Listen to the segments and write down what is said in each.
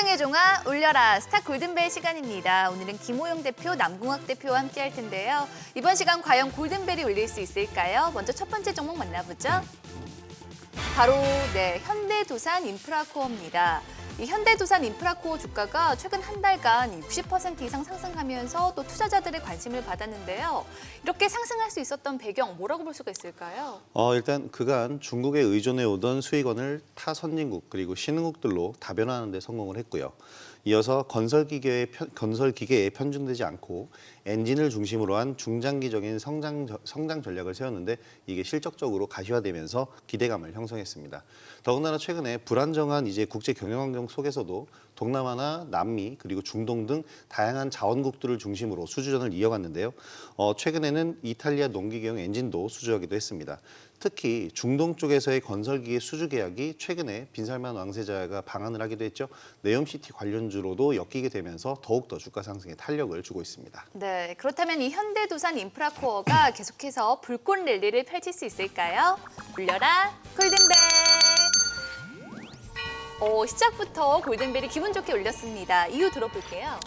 상승의 종아 울려라 스타 골든벨 시간입니다. 오늘은 김호영 대표, 남궁학 대표와 함께 할 텐데요. 이번 시간 과연 골든벨이 울릴 수 있을까요? 먼저 첫 번째 종목 만나보죠. 바로 네 현대두산 인프라코어입니다. 이 현대두산 인프라코어 주가가 최근 한 달간 60% 이상 상승하면서 또 투자자들의 관심을 받았는데요. 이렇게 상승할 수 있었던 배경 뭐라고 볼 수가 있을까요? 어, 일단 그간 중국에 의존해 오던 수익원을 타 선진국 그리고 신흥국들로 다변화하는 데 성공을 했고요. 이어서 건설 기계에 편, 건설 기계에 편중되지 않고 엔진을 중심으로 한 중장기적인 성장 저- 성장 전략을 세웠는데 이게 실적적으로 가시화되면서 기대감을 형성했습니다. 더군다나 최근에 불안정한 이제 국제 경영 환경 속에서도 동남아나 남미 그리고 중동 등 다양한 자원국들을 중심으로 수주전을 이어갔는데요. 어, 최근에는 이탈리아 농기계용 엔진도 수주하기도 했습니다. 특히 중동 쪽에서의 건설기계 수주 계약이 최근에 빈살만 왕세자가 방한을 하기도 했죠. 네옴시티 관련주로도 엮이게 되면서 더욱더 주가 상승에 탄력을 주고 있습니다. 네, 그렇다면 이 현대두산 인프라코어가 계속해서 불꽃 랠리를 펼칠 수 있을까요? 울려라 골든벨! 오, 시작부터 골든벨이 기분 좋게 울렸습니다. 이유 들어볼게요.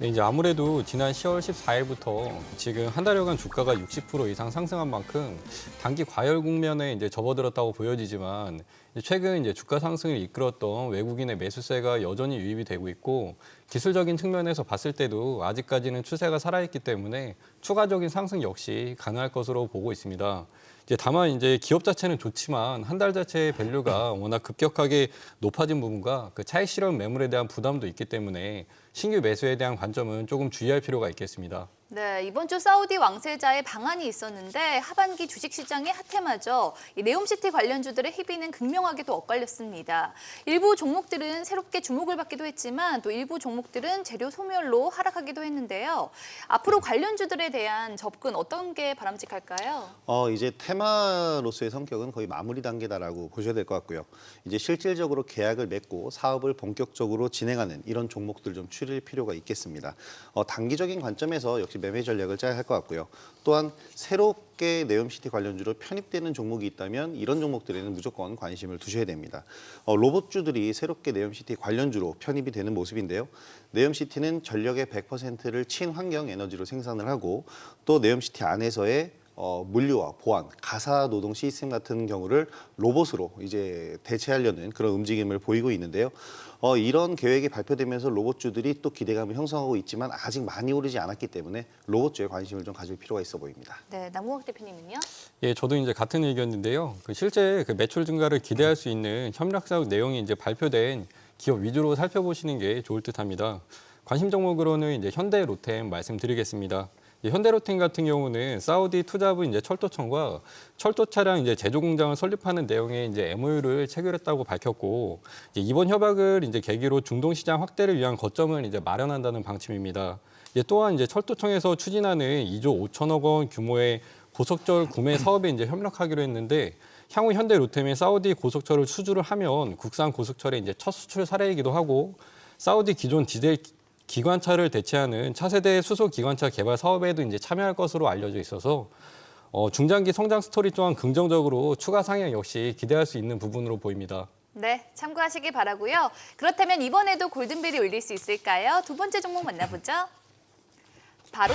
네, 이제 아무래도 지난 10월 14일부터 지금 한 달여간 주가가 60% 이상 상승한 만큼 단기 과열 국면에 이제 접어들었다고 보여지지만 최근 이제 주가 상승을 이끌었던 외국인의 매수세가 여전히 유입이 되고 있고 기술적인 측면에서 봤을 때도 아직까지는 추세가 살아있기 때문에 추가적인 상승 역시 가능할 것으로 보고 있습니다. 이제 다만 이제 기업 자체는 좋지만 한 달 자체의 밸류가 워낙 급격하게 높아진 부분과 그 차익 실현 매물에 대한 부담도 있기 때문에 신규 매수에 대한 관점은 조금 주의할 필요가 있겠습니다. 네, 이번 주 사우디 왕세자의 방안이 있었는데 하반기 주식시장의 핫템하죠. 이 네옴시티 관련주들의 희비는 극명하게도 엇갈렸습니다. 일부 종목들은 새롭게 주목을 받기도 했지만 또 일부 종목들은 재료 소멸로 하락하기도 했는데요. 앞으로 관련주들에 대한 접근 어떤 게 바람직할까요? 어, 이제 테마로서의 성격은 거의 마무리 단계다라고 보셔야 될 것 같고요. 이제 실질적으로 계약을 맺고 사업을 본격적으로 진행하는 이런 종목들 좀 추릴 필요가 있겠습니다. 어, 단기적인 관점에서 역시 매매 전략을 짜야 할 것 같고요. 또한 새롭게 네옴시티 관련주로 편입되는 종목이 있다면 이런 종목들에는 무조건 관심을 두셔야 됩니다. 어, 로봇주들이 새롭게 네옴시티 관련주로 편입이 되는 모습인데요. 네옴시티는 전력의 100%를 친환경 에너지로 생산을 하고 또 네옴시티 안에서의 어, 물류와 보안, 가사 노동 시스템 같은 경우를 로봇으로 이제 대체하려는 그런 움직임을 보이고 있는데요. 어, 이런 계획이 발표되면서 로봇주들이 또 기대감을 형성하고 있지만 아직 많이 오르지 않았기 때문에 로봇주에 관심을 좀 가질 필요가 있어 보입니다. 네, 남궁학 대표님은요? 예, 저도 이제 같은 의견인데요. 그 실제 그 매출 증가를 기대할 수 있는 협력 사업 내용이 이제 발표된 기업 위주로 살펴보시는 게 좋을 듯합니다. 관심 종목으로는 이제 현대 로템 말씀드리겠습니다. 이 현대로템 같은 경우는 사우디 투자부 이제 철도청과 철도 차량 이제 제조 공장을 설립하는 내용의 이제 MOU를 체결했다고 밝혔고 이번 협약을 이제 계기로 중동 시장 확대를 위한 거점을 이제 마련한다는 방침입니다. 이제 또한 이제 철도청에서 추진하는 2조 5천억 원 규모의 고속철 구매 사업에 이제 협력하기로 했는데 향후 현대 로템이 사우디 고속철을 수주를 하면 국산 고속철의 이제 첫 수출 사례이기도 하고 사우디 기존 디젤 기관차를 대체하는 차세대 수소 기관차 개발 사업에도 이제 참여할 것으로 알려져 있어서 어, 중장기 성장 스토리 또한 긍정적으로 추가 상향 역시 기대할 수 있는 부분으로 보입니다. 네, 참고하시기 바라고요. 그렇다면 이번에도 골든벨이 울릴 수 있을까요? 두 번째 종목 만나보죠. 바로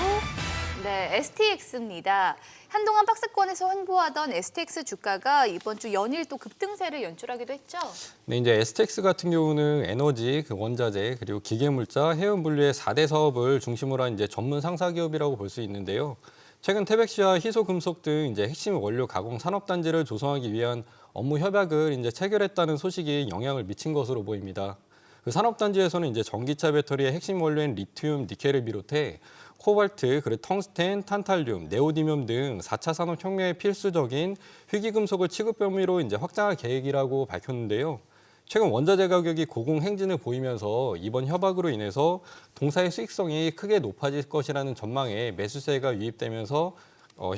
네, STX입니다. 한동안 박스권에서 횡보하던 STX 주가가 이번 주 연일 또 급등세를 연출하기도 했죠. 네, 이제 STX 같은 경우는 에너지, 그 원자재, 그리고 기계물자, 해운 분류의 4대 사업을 중심으로 한 이제 전문 상사 기업이라고 볼 수 있는데요. 최근 태백시와 희소금속 등 이제 핵심 원료 가공 산업 단지를 조성하기 위한 업무 협약을 이제 체결했다는 소식이 영향을 미친 것으로 보입니다. 그 산업 단지에서는 이제 전기차 배터리의 핵심 원료인 리튬, 니켈을 비롯해 코발트, 그리고 텅스텐, 탄탈륨, 네오디뮴 등 4차 산업 혁명에 필수적인 희귀금속을 취급 범위로 이제 확장할 계획이라고 밝혔는데요. 최근 원자재 가격이 고공 행진을 보이면서 이번 협약으로 인해서 동사의 수익성이 크게 높아질 것이라는 전망에 매수세가 유입되면서 어,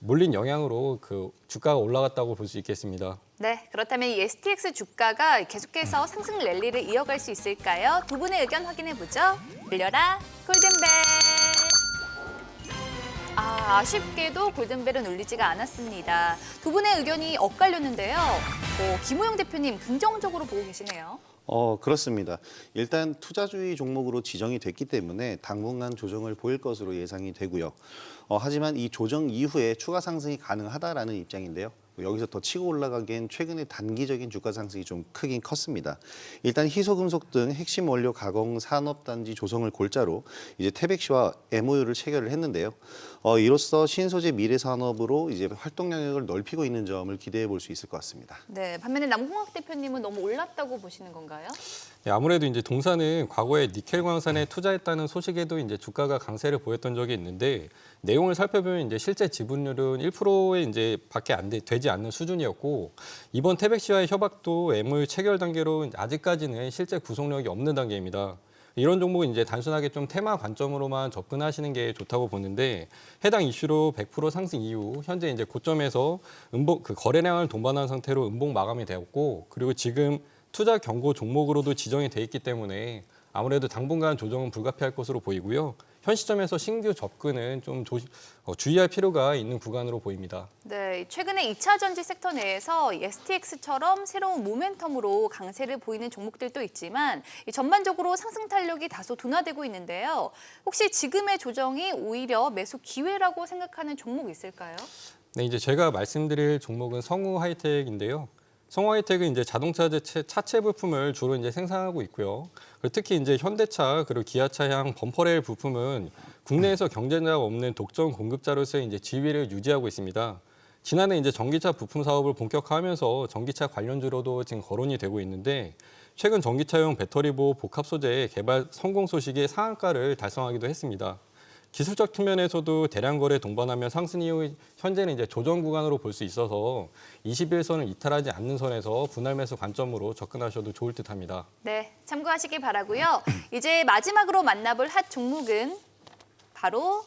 몰린 영향으로 그 주가가 올라갔다고 볼 수 있겠습니다. 네, 그렇다면 이 STX 주가가 계속해서 상승 랠리를 이어갈 수 있을까요? 두 분의 의견 확인해 보죠. 들려라 골든벨. 아, 아쉽게도 골든벨은 울리지가 않았습니다. 두 분의 의견이 엇갈렸는데요. 오, 김호영 대표님 긍정적으로 보고 계시네요. 어, 그렇습니다. 일단 투자주의 종목으로 지정이 됐기 때문에 당분간 조정을 보일 것으로 예상이 되고요. 어, 하지만 이 조정 이후에 추가 상승이 가능하다라는 입장인데요. 여기서 더 치고 올라가기엔 최근에 단기적인 주가 상승이 좀 크긴 컸습니다. 일단 희소금속 등 핵심 원료 가공 산업단지 조성을 골자로 이제 태백시와 MOU를 체결을 했는데요. 어, 이로써 신소재 미래 산업으로 이제 활동 영역을 넓히고 있는 점을 기대해 볼 수 있을 것 같습니다. 네, 반면에 남궁학 대표님은 너무 올랐다고 보시는 건가요? 네, 아무래도 이제 동사는 과거에 니켈 광산에 투자했다는 소식에도 이제 주가가 강세를 보였던 적이 있는데 내용을 살펴보면 이제 실제 지분율은 1%에 이제 밖에 안 되, 되지 않는 수준이었고 이번 태백시와의 협약도 MOU 체결 단계로 아직까지는 실제 구속력이 없는 단계입니다. 이런 종목은 이제 단순하게 좀 테마 관점으로만 접근하시는 게 좋다고 보는데 해당 이슈로 100% 상승 이후 현재 이제 고점에서 음봉 그 거래량을 동반한 상태로 음봉 마감이 되었고 그리고 지금 투자 경고 종목으로도 지정이 돼 있기 때문에 아무래도 당분간 조정은 불가피할 것으로 보이고요. 현 시점에서 신규 접근은 좀 조시, 어, 주의할 필요가 있는 구간으로 보입니다. 네, 최근에 2차 전지 섹터 내에서 STX처럼 새로운 모멘텀으로 강세를 보이는 종목들도 있지만 이 전반적으로 상승 탄력이 다소 둔화되고 있는데요. 혹시 지금의 조정이 오히려 매수 기회라고 생각하는 종목 있을까요? 네, 이제 제가 말씀드릴 종목은 성우 하이텍인데요. 성우 하이텍은 이제 자동차 제 차체 부품을 주로 이제 생산하고 있고요. 그리고 특히 이제 현대차 그리고 기아차향 범퍼레일 부품은 국내에서 경쟁자가 없는 독점 공급자로서 이제 지위를 유지하고 있습니다. 지난해 이제 전기차 부품 사업을 본격화하면서 전기차 관련주로도 지금 거론이 되고 있는데 최근 전기차용 배터리 보호 복합 소재 개발 성공 소식이 상한가를 달성하기도 했습니다. 기술적 측면에서도 대량 거래 동반하며 상승 이후 현재는 이제 조정 구간으로 볼 수 있어서 21선을 이탈하지 않는 선에서 분할 매수 관점으로 접근하셔도 좋을 듯합니다. 네, 참고하시기 바라고요. 이제 마지막으로 만나볼 핫 종목은 바로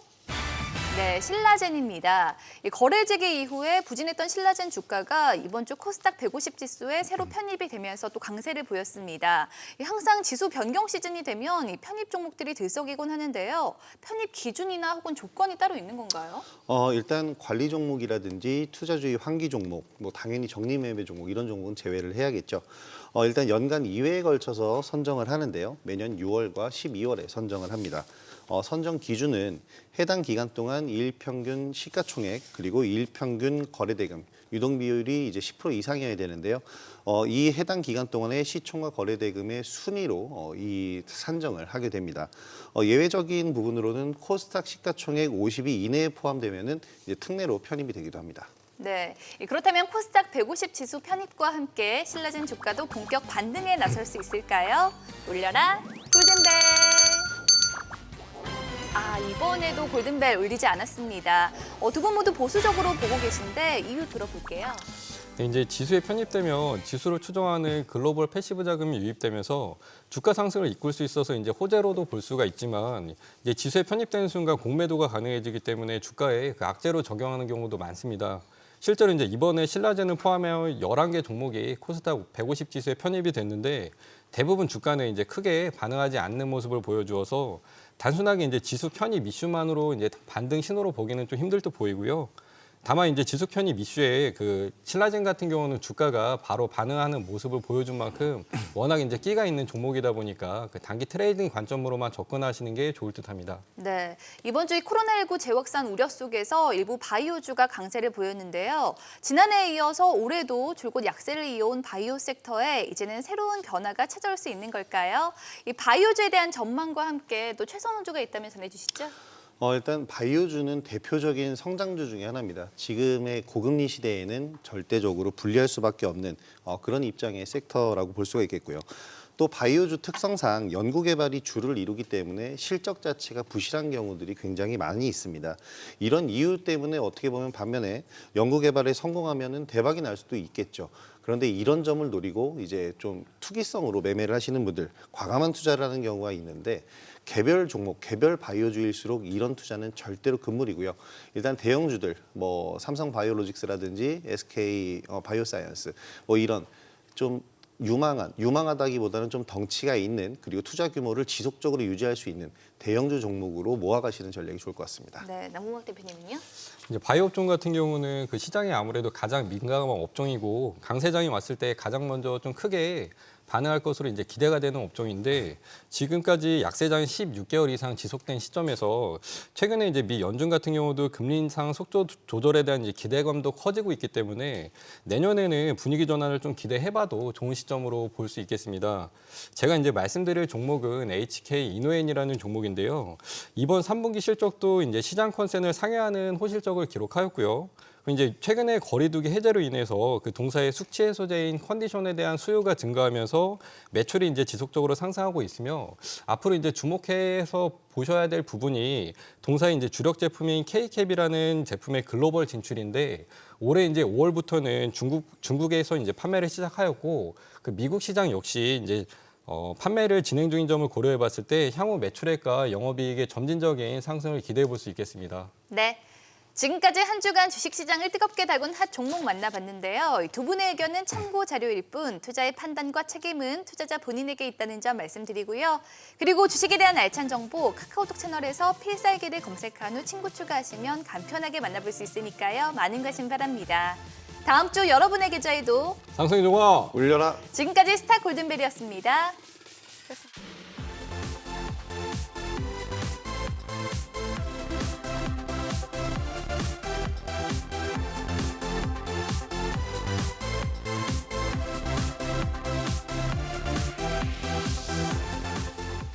네, 신라젠입니다. 이 거래 재개 이후에 부진했던 신라젠 주가가 이번 주 코스닥 150 지수에 새로 편입이 되면서 또 강세를 보였습니다. 이 항상 지수 변경 시즌이 되면 이 편입 종목들이 들썩이곤 하는데요. 편입 기준이나 혹은 조건이 따로 있는 건가요? 어, 일단 관리 종목이라든지 투자주의 환기 종목, 뭐 당연히 적립 매매 종목 이런 종목은 제외를 해야겠죠. 어, 일단 연간 2회에 걸쳐서 선정을 하는데요. 매년 6월과 12월에 선정을 합니다. 어, 선정 기준은 해당 기간 동안 일평균 시가총액 그리고 일평균 거래대금 유동 비율이 이제 10% 이상이어야 되는데요. 어, 이 해당 기간 동안의 시총과 거래대금의 순위로 어, 이 산정을 하게 됩니다. 어, 예외적인 부분으로는 코스닥 시가총액 50위 이내에 포함되면은 이제 특례로 편입이 되기도 합니다. 네, 이 그렇다면 코스닥 150 지수 편입과 함께 신라젠 주가도 본격 반등에 나설 수 있을까요? 올려라 골든벨. 아 이번에도 골든벨 울리지 않았습니다. 어, 두 분 모두 보수적으로 보고 계신데 이유 들어볼게요. 네, 이제 지수에 편입되면 지수를 추정하는 글로벌 패시브 자금이 유입되면서 주가 상승을 이끌 수 있어서 이제 호재로도 볼 수가 있지만 이제 지수에 편입되는 순간 공매도가 가능해지기 때문에 주가에 그 악재로 적용하는 경우도 많습니다. 실제로 이제 이번에 신라젠을 포함하여 11개 종목이 코스닥 150 지수에 편입이 됐는데 대부분 주가는 이제 크게 반응하지 않는 모습을 보여주어서 단순하게 이제 지수 편입 이슈만으로 이제 반등 신호로 보기는 좀 힘들 듯 보이고요. 다만 이제 지수 편입 이슈에 그 신라젠 같은 경우는 주가가 바로 반응하는 모습을 보여준 만큼 워낙 이제 끼가 있는 종목이다 보니까 그 단기 트레이딩 관점으로만 접근하시는 게 좋을 듯합니다. 네, 이번 주이 코로나19 재확산 우려 속에서 일부 바이오주가 강세를 보였는데요. 지난해에 이어서 올해도 줄곧 약세를 이어온 바이오 섹터에 이제는 새로운 변화가 찾아올 수 있는 걸까요? 이 바이오주에 대한 전망과 함께 또 최선호주가 있다면 전해주시죠. 어, 일단 바이오주는 대표적인 성장주 중에 하나입니다. 지금의 고금리 시대에는 절대적으로 분리할 수밖에 없는 어, 그런 입장의 섹터라고 볼 수가 있겠고요. 또 바이오주 특성상 연구개발이 주를 이루기 때문에 실적 자체가 부실한 경우들이 굉장히 많이 있습니다. 이런 이유 때문에 어떻게 보면 반면에 연구개발에 성공하면은 대박이 날 수도 있겠죠. 그런데 이런 점을 노리고 이제 좀 투기성으로 매매를 하시는 분들 과감한 투자를 하는 경우가 있는데 개별 종목, 개별 바이오주일수록 이런 투자는 절대로 금물이고요. 일단 대형주들, 뭐 삼성 바이오로직스라든지 SK 어, 바이오사이언스, 뭐 이런 좀 유망한, 유망하다기보다는 좀 덩치가 있는 그리고 투자 규모를 지속적으로 유지할 수 있는 대형주 종목으로 모아가시는 전략이 좋을 것 같습니다. 네, 남궁학 대표님은요? 이제 바이오 업종 같은 경우는 그 시장이 아무래도 가장 민감한 업종이고 강 세장이 왔을 때 가장 먼저 좀 크게 반응할 것으로 이제 기대가 되는 업종인데 지금까지 약세장이 16개월 이상 지속된 시점에서 최근에 이제 미 연준 같은 경우도 금리 인상 속도 조절에 대한 이제 기대감도 커지고 있기 때문에 내년에는 분위기 전환을 좀 기대해봐도 좋은 시점으로 볼 수 있겠습니다. 제가 이제 말씀드릴 종목은 HK 이노엔이라는 종목인데요. 이번 3분기 실적도 이제 시장 컨센을 상회하는 호실적을 기록하였고요. 이제 최근에 거리두기 해제로 인해서 그 동사의 숙취 해소제인 컨디션에 대한 수요가 증가하면서 매출이 이제 지속적으로 상승하고 있으며 앞으로 이제 주목해서 보셔야 될 부분이 동사의 이제 주력 제품인 K캡이라는 제품의 글로벌 진출인데 올해 이제 5월부터는 중국 중국에서 이제 판매를 시작하였고 그 미국 시장 역시 이제 어, 판매를 진행 중인 점을 고려해 봤을 때 향후 매출액과 영업이익의 점진적인 상승을 기대해 볼 수 있겠습니다. 네. 지금까지 한 주간 주식시장을 뜨겁게 달군 핫 종목 만나봤는데요. 이두 분의 의견은 참고 자료일 뿐 투자의 판단과 책임은 투자자 본인에게 있다는 점 말씀드리고요. 그리고 주식에 대한 알찬 정보 카카오톡 채널에서 필살기를 검색한 후 친구 추가하시면 간편하게 만나볼 수 있으니까요. 많은 관심 바랍니다. 다음 주 여러분의 계좌에도 상승 종합 올려라. 지금까지 스타 골든벨이었습니다.